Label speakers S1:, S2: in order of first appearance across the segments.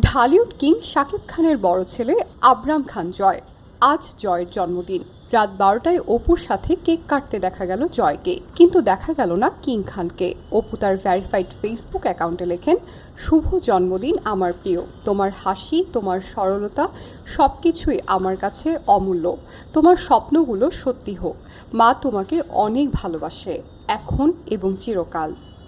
S1: Dhallywood king Shakib খানের বড় ছেলে আবরাম খান জয়। আজ জয়ের জন্মদিন। রাত বারোটায় অপুর সাথে কেক কাটতে দেখা গেল জয়কে। কিন্তু দেখা গেল না কিং খানকে। অপু তার ভ্যারিফাইড ফেসবুক অ্যাকাউন্টে লেখেন, শুভ জন্মদিন আমার প্রিয়। তোমার হাসি, তোমার সরলতা সব কিছুই আমার কাছে অমূল্য। তোমার স্বপ্নগুলো সত্যি হোক। মা তোমাকে অনেক ভালোবাসে। এখন এবং চিরকাল।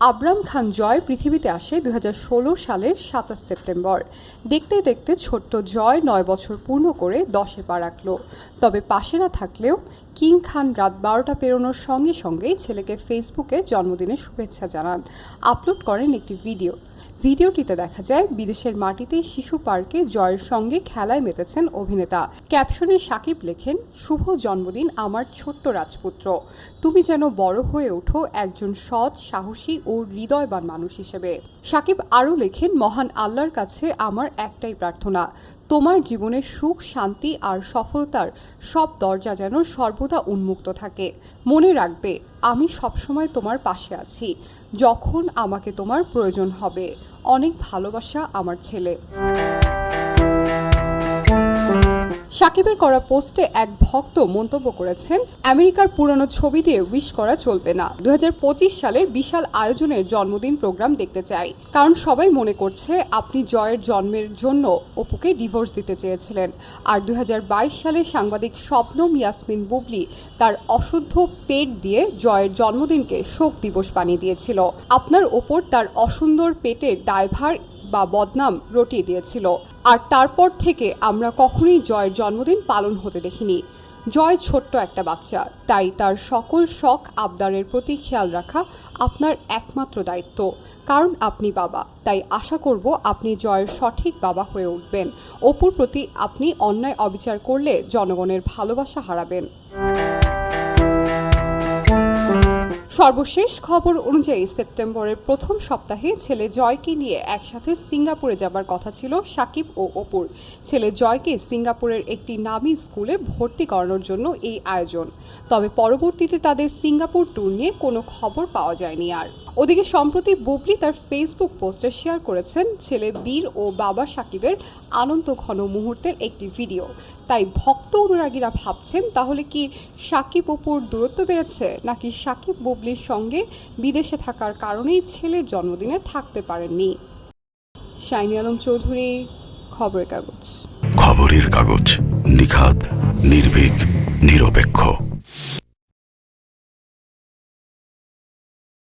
S1: আবরাম খান জয় পৃথিবীতে আসে দু হাজার ষোলো সালের সাতাশ সেপ্টেম্বর। দেখতে দেখতে ছোট্ট জয় নয় বছর পূর্ণ করে দশে পা রাখল। তবে পাশে না থাকলেও কিং খান রাত বারোটা পেরোনোর সঙ্গে সঙ্গেই ছেলেকে ফেসবুকে জন্মদিনের শুভেচ্ছা জানান। আপলোড করেন একটি ভিডিও। ভিডিওটিতে দেখা যায়, বিদেশের মাটিতে শিশু পার্কে জয়ের সঙ্গে খেলায় মেতেছেন অভিনেতা। ক্যাপশনে সাকিব লেখেন, শুভ জন্মদিন আমার ছোট্ট রাজপুত্র। তুমি যেন বড় হয়ে ওঠো একজন সৎ, সাহসী ও হৃদয়বান মানুষ হিসেবে। সাকিব আরও লেখেন, মহান আল্লাহর কাছে আমার একটাই প্রার্থনা, তোমার জীবনে সুখ, শান্তি আর সফলতার সব দরজা যেন সর্বদা উন্মুক্ত থাকে। মনে রাখবে, আমি সবসময় তোমার পাশে আছি, যখন আমাকে তোমার প্রয়োজন হবে। অনেক ভালোবাসা আমার ছেলে। সাকিবের করা পোস্টে এক ভক্ত মন্তব্য করেছেন, আমেরিকার পুরনো ছবি দিয়ে উইশ করা চলবে না। দু হাজার পঁচিশ সালের বিশাল আয়োজনের জন্মদিন প্রোগ্রাম দেখতে চাই। কারণ সবাই মনে করছে আপনি জয়ের জন্মের জন্য অপুকে ডিভোর্স দিতে চেয়েছিলেন। আর দুই হাজার বাইশ সালে সাংবাদিক স্বপ্নম ইয়াসমিন বুবলি তার অশুদ্ধ পেট দিয়ে জয়ের জন্মদিনকে শোক দিবস বানিয়ে দিয়েছিল। আপনার ওপর তার অসুন্দর পেটের দায়ভার বা বদনাম রটিয়ে দিয়েছিল। আর তারপর থেকে আমরা কখনোই জয়ের জন্মদিন পালন হতে দেখিনি। জয় ছোট্ট একটা বাচ্চা। তাই তার সকল শখ আবদারের প্রতি খেয়াল রাখা আপনার একমাত্র দায়িত্ব। কারণ আপনি বাবা। তাই আশা করব আপনি জয়ের সঠিক বাবা হয়ে উঠবেন। অপুর প্রতি আপনি অন্যায় অবিচার করলে জনগণের ভালোবাসা হারাবেন। সর্বশেষ খবর অনুযায়ী সেপ্টেম্বরের প্রথম সপ্তাহে ছেলে জয়কে নিয়ে একসাথে সিঙ্গাপুরে যাবার কথা ছিল সাকিব ও অপুর। ছেলে জয়কে সিঙ্গাপুরের একটি নামী স্কুলে ভর্তি করানোর জন্য এই আয়োজন। তবে পরবর্তীতে তাদের সিঙ্গাপুর ট্যুর নিয়ে কোনো খবর পাওয়া যায়নি আর। ওদিকে সম্প্রতি বুবলি তার ফেসবুক পোস্টে শেয়ার করেছেন ছেলে বীর ও বাবা সাকিবের আনন্দ ঘন মুহূর্তের একটি ভিডিও। তাই ভক্ত অনুরাগীরা ভাবছেন, তাহলে কি সাকিব অপুর দূরত্ব বেড়েছে নাকি সাকিব বুবলির সঙ্গে বিদেশে থাকার কারণেই ছেলের জন্মদিনে থাকতে পারেননি। শাইনি আলম চৌধুরী, খবরের কাগজ।
S2: খবরের কাগজ, নিখাত, নির্ভীক, নিরপেক্ষ।